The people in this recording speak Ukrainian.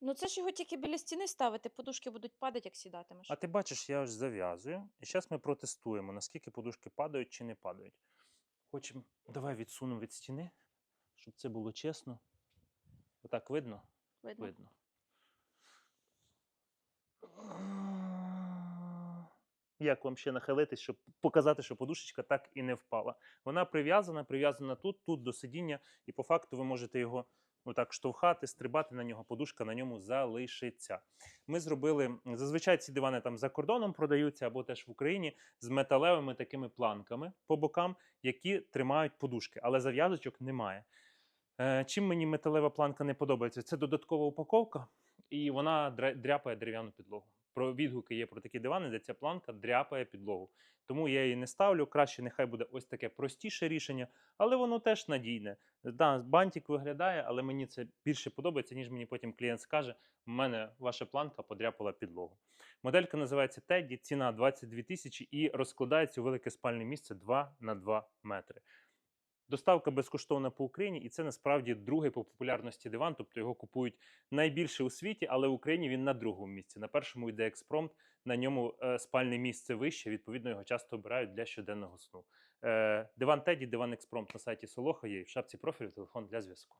Ну це ж його тільки біля стіни ставити, подушки будуть падати, як сідатимеш. А ти бачиш, я ось зав'язую. І зараз ми протестуємо, наскільки подушки падають чи не падають. Хочемо, давай відсунемо від стіни, щоб це було чесно. Отак видно? Видно? Видно. Як вам ще нахилитись, щоб показати, що подушечка так і не впала. Вона прив'язана, прив'язана тут, тут до сидіння, і по факту ви можете його отак штовхати, стрибати на нього, подушка на ньому залишиться. Ми зробили зазвичай ці дивани там за кордоном продаються або теж в Україні з металевими такими планками по бокам, які тримають подушки, але зав'язочок немає. Е, Чим мені металева планка не подобається? Це додаткова упаковка, і вона дряпає дерев'яну підлогу. Про відгуки є про такі дивани, де ця планка дряпає підлогу. Тому я її не ставлю. Краще нехай буде ось таке простіше рішення, але воно теж надійне. Да, бантик виглядає, але мені це більше подобається, ніж мені потім клієнт скаже: у мене ваша планка подряпала підлогу. Моделька називається Теді, ціна 22 тисячі і розкладається у велике спальне місце 2 на 2 метри. Доставка безкоштовна по Україні, і це насправді другий по популярності диван, тобто його купують найбільше у світі, але в Україні він на другому місці. На першому йде експромт, на ньому е, спальне місце вище. Відповідно, його часто обирають для щоденного сну. Е, диван Теді, диван експромт на сайті Солоха є в шапці профілю телефон для зв'язку.